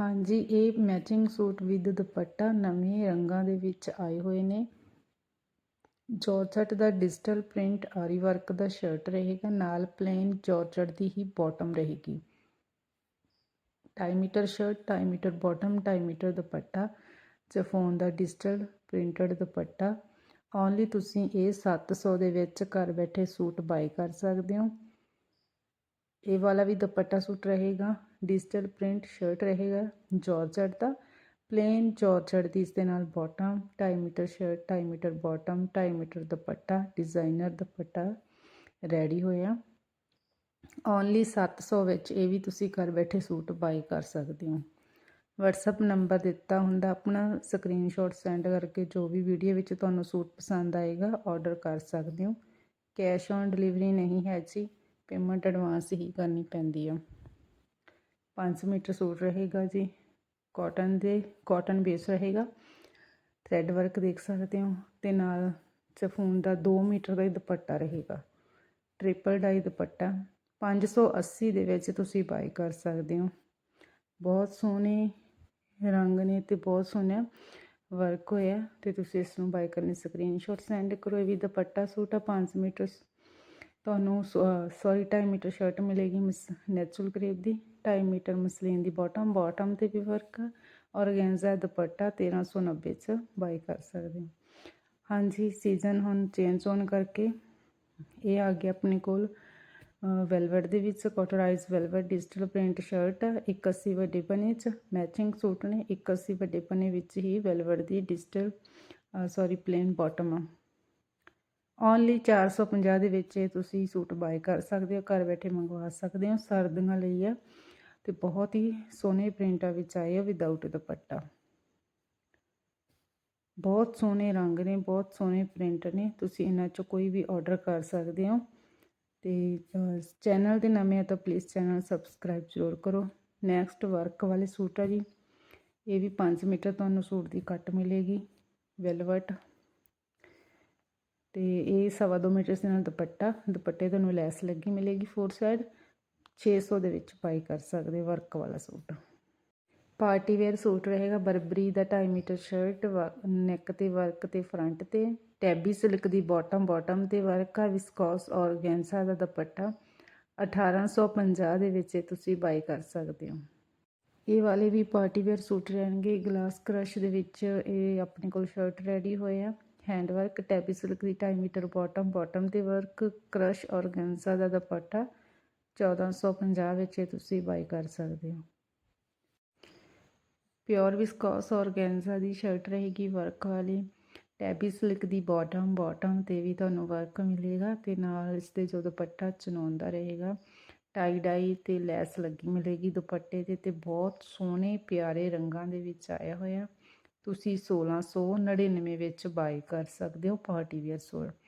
ਹਾਂਜੀ, ਇਹ matching suit with ਦੁਪੱਟਾ ਨਵੇਂ ਰੰਗਾਂ ਦੇ ਵਿੱਚ ਆਏ ਹੋਏ ਨੇ। ਜੋਰਜਟ ਦਾ ਡਿਜੀਟਲ ਪ੍ਰਿੰਟ ਆਰੀ ਵਰਕ ਦਾ ਸ਼ਰਟ ਰਹੇਗਾ, ਨਾਲ ਪਲੇਨ ਜੋਰਜਟ ਦੀ ਹੀ ਬਾਟਮ ਰਹੇਗੀ। 2.5 metre shirt 2.5 metre bottom 2.5 metre dupatta chiffon ਦਾ ਡਿਜੀਟਲ ਪ੍ਰਿੰਟਡ ਦੁਪੱਟਾ। ਓਨਲੀ ਤੁਸੀਂ ਇਹ 700 ਦੇ ਵਿੱਚ ਘਰ ਬੈਠੇ ਸੂਟ ਬਾਈ ਕਰ ਸਕਦੇ ਹੋ। ਇਹ ਵਾਲਾ ਵੀ ਦੁਪੱਟਾ ਸੂਟ ਰਹੇਗਾ, ਡਿਜੀਟਲ ਪ੍ਰਿੰਟ ਸ਼ਰਟ ਰਹੇਗਾ ਜਾਰਜਟ ਦਾ ਪਲੇਨ ਜਾਰਜਟ ਦੀ ਇਸ ਦੇ ਨਾਲ bottom 2.5 metre shirt 2.5 metre bottom 2.5 metre dupatta designer dupatta ready ਹੋਇਆ। ਓਨਲੀ 700 ਵਿੱਚ ਇਹ ਵੀ ਤੁਸੀਂ ਘਰ ਬੈਠੇ ਸੂਟ ਬਾਈ ਕਰ ਸਕਦੇ ਹੋ। WhatsApp ਨੰਬਰ ਦਿੱਤਾ ਹੁੰਦਾ, ਆਪਣਾ ਸਕਰੀਨਸ਼ਾਟ ਸੈਂਡ ਕਰਕੇ ਜੋ ਵੀ ਵੀਡੀਓ ਵਿੱਚ ਤੁਹਾਨੂੰ ਸੂਟ ਪਸੰਦ ਆਏਗਾ ਆਰਡਰ ਕਰ ਸਕਦੇ ਹੋ। ਕੈਸ਼ ਔਨ ਡਿਲੀਵਰੀ ਨਹੀਂ ਹੈ ਜੀ। ਪੇਮੈਂਟ ਐਡਵਾਂਸ ਹੀ ਕਰਨੀ ਪੈਂਦੀ ਆ। 5 ਮੀਟਰ ਸੂਟ ਰਹੇਗਾ ਜੀ। ਕਾਟਨ ਦੇ, ਕਾਟਨ ਬੇਸ ਰਹੇਗਾ। ਥ੍ਰੈਡ ਵਰਕ ਦੇਖ ਸਕਦੇ ਹੋ। ਤੇ ਨਾਲ ਚਫੂਨ ਦਾ 2 ਮੀਟਰ ਦਾ ਹੀ ਦੁਪੱਟਾ ਰਹੇਗਾ। ਟ੍ਰਿਪਲ ਡਾਈ ਦੁਪੱਟਾ। 580 ਦੇ ਵਿੱਚ ਤੁਸੀਂ ਬਾਈ ਕਰ ਸਕਦੇ ਹੋ। ਬਹੁਤ ਸੋਹਣੇ ਰੰਗ ਨੇ ਤੇ ਬਹੁਤ ਸੋਹਣਾ ਵਰਕ ਹੋਇਆ। ਤੇ ਤੁਸੀਂ ਇਸ ਨੂੰ ਬਾਈ ਕਰਨੀ ਸਕਰੀਨਸ਼ਾਟ ਸੈਂਡ ਕਰੋ। ਇਹ ਵੀ ਦੁਪੱਟਾ ਸੂਟ ਆ। 5 ਮੀਟਰ ਤੁਹਾਨੂੰ ਸੌਰੀ 2.5 ਮੀਟਰ ਸ਼ਰਟ ਮਿਲੇਗੀ ਮਿਸ ਨੈਚੁਰਲ ਕਰੇਪ ਦੀ। 2.5 ਮੀਟਰ ਮਸਲੀਨ ਦੀ ਬਾਟਮ ਬਾਟਮ ਤੇ ਵੀ ਵਰਕ ਔਰਗੈਂਜ਼ਾ ਦੁਪੱਟਾ 1390 ਚ ਬਾਈ ਕਰ ਸਕਦੇ ਹੋ। ਹਾਂਜੀ ਸੀਜ਼ਨ ਹੁਣ ਚੇਂਜ ਹੋਣ ਕਰਕੇ ਇਹ ਆ ਗਿਆ ਆਪਣੇ ਕੋਲ ਵੈਲਵਟ ਦੇ ਵਿੱਚ ਕੋਟਰਾਈਜ਼ ਵੈਲਵਟ ਡਿਜੀਟਲ ਪ੍ਰਿੰਟ ਸ਼ਰਟ 81 ਵੱਡੇ ਪਨੇ ਚ ਮੈਚਿੰਗ ਸੂਟ ਨੇ 81 ਵੱਡੇ ਪਨੇ ਵਿੱਚ ਹੀ ਵੈਲਵਟ ਦੀ ਡਿਜੀਟਲ ਸੌਰੀ ਪਲੇਨ ਬਾਟਮ ਆ। ਓਨਲੀ 450 ਦੇ ਵਿੱਚ ਇਹ ਤੁਸੀਂ ਸੂਟ ਬਾਏ ਕਰ ਸਕਦੇ ਹੋ, ਘਰ ਬੈਠੇ ਮੰਗਵਾ ਸਕਦੇ ਹੋ, ਸਰਦੀਆਂ ਲਈ ਆ। ਤੇ ਬਹੁਤ ਹੀ ਸੋਹਣੇ ਪ੍ਰਿੰਟਾਂ ਵਿੱਚ ਆਏ ਆ ਵਿਦਆਊਟ ਦੁਪੱਟਾ। ਬਹੁਤ ਸੋਹਣੇ ਰੰਗ ਨੇ, ਬਹੁਤ ਸੋਹਣੇ ਪ੍ਰਿੰਟ ਨੇ, ਤੁਸੀਂ ਇਹਨਾਂ ਚੋਂ ਕੋਈ ਵੀ ਆਰਡਰ ਕਰ ਸਕਦੇ ਹੋ। ਤੇ ਚੈਨਲ ਦੇ ਨਵੇਂ ਆ ਤਾਂ ਪਲੀਜ਼ ਚੈਨਲ ਸਬਸਕ੍ਰਾਈਬ ਜ਼ਰੂਰ ਕਰੋ। ਨੈਕਸਟ ਵਰਕ ਵਾਲੇ ਸੂਟ ਆ ਜੀ। ਇਹ ਵੀ 5 ਮੀਟਰ ਤੁਹਾਨੂੰ ਸੂਟ ਦੀ ਕੱਟ ਮਿਲੇਗੀ। ਵੈਲਵਟ ਤੇ ਇਹ ਸਵਾ ਦੋ ਮੀਟਰ ਦੇ ਨਾਲ ਦੁਪੱਟਾ, ਦੁਪੱਟੇ ਤੁਹਾਨੂੰ ਲੈਸ ਲੱਗੀ ਮਿਲੇਗੀ ਫੋਰ ਸਾਈਡ 600 ਦੇ ਵਿੱਚ ਪਾਈ ਕਰ ਸਕਦੇ ਵਰਕ ਵਾਲਾ ਸੂਟ। ਪਾਰਟੀ ਵੇਅਰ ਸੂਟ ਰਹੇਗਾ ਬਰਬਰੀ ਦਾ 2.5 ਮੀਟਰ ਸ਼ਰਟ ਨੈਕ ਤੇ ਵਰਕ ਤੇ ਫਰੰਟ ਤੇ ਟੈਬੀ ਸਿਲਕ ਦੀ ਬਾਟਮ ਬਾਟਮ ਤੇ ਵਰਕ ਆ ਵਿਸਕੋਸ ਔਰਗੈਂਸਾ ਦਾ ਦੁਪੱਟਾ। 1850 ਦੇ ਵਿੱਚ ਤੁਸੀਂ ਬਾਈ ਕਰ ਸਕਦੇ ਹੋ। ਇਹ ਵਾਲੇ ਵੀ ਪਾਰਟੀ ਵੇਅਰ ਸੂਟ ਰਹਿਣਗੇ ਗਲਾਸ ਕ੍ਰਸ਼ ਦੇ ਵਿੱਚ ਇਹ ਆਪਣੇ ਕੋਲ ਸ਼ਰਟ ਰੈਡੀ ਹੋਏ ਆ। ਹੈਂਡ ਵਰਕ ਟੈਬੀ ਸਿਲਕ ਦੀ 2.5 ਮੀਟਰ ਬਾਟਮ ਬਾਟਮ ਤੇ ਵਰਕ ਕ੍ਰਸ਼ ਔਰਗੈਂਸਾ ਦਾ ਦੁਪੱਟਾ 1450 ਵਿੱਚ ਤੁਸੀਂ ਬਾਈ ਕਰ ਸਕਦੇ ਹੋ। ਪਿਓਰ ਵਿਸਕੋਸ ਔਰਗੈਂਜ਼ਾ ਦੀ ਸ਼ਰਟ ਰਹੇਗੀ ਵਰਕ ਵਾਲੀ। ਟੈਬੀ ਸਿਲਕ ਦੀ ਬਾਟਮ ਬਾਟਮ ਤੇ ਵੀ ਤੁਹਾਨੂੰ ਵਰਕ ਮਿਲੇਗਾ ਤੇ ਨਾਲ ਇਸ ਦੇ ਜੋ ਦੁਪੱਟਾ ਚਨੌਨ ਰਹੇਗਾ ਟਾਈ ਡਾਈ ਤੇ ਲੈਸ ਲੱਗੀ ਮਿਲੇਗੀ ਦੁਪੱਟੇ ਤੇ ਤੇ ਬਹੁਤ ਸੋਹਣੇ ਪਿਆਰੇ ਰੰਗਾਂ ਦੇ ਵਿੱਚ ਆਇਆ ਹੋਇਆ। ਤੁਸੀਂ 1699 ਵਿੱਚ ਬਾਈ ਕਰ ਸਕਦੇ ਹੋ ਪਾਰਟੀ ਵੇਅਰ ਸੂਟ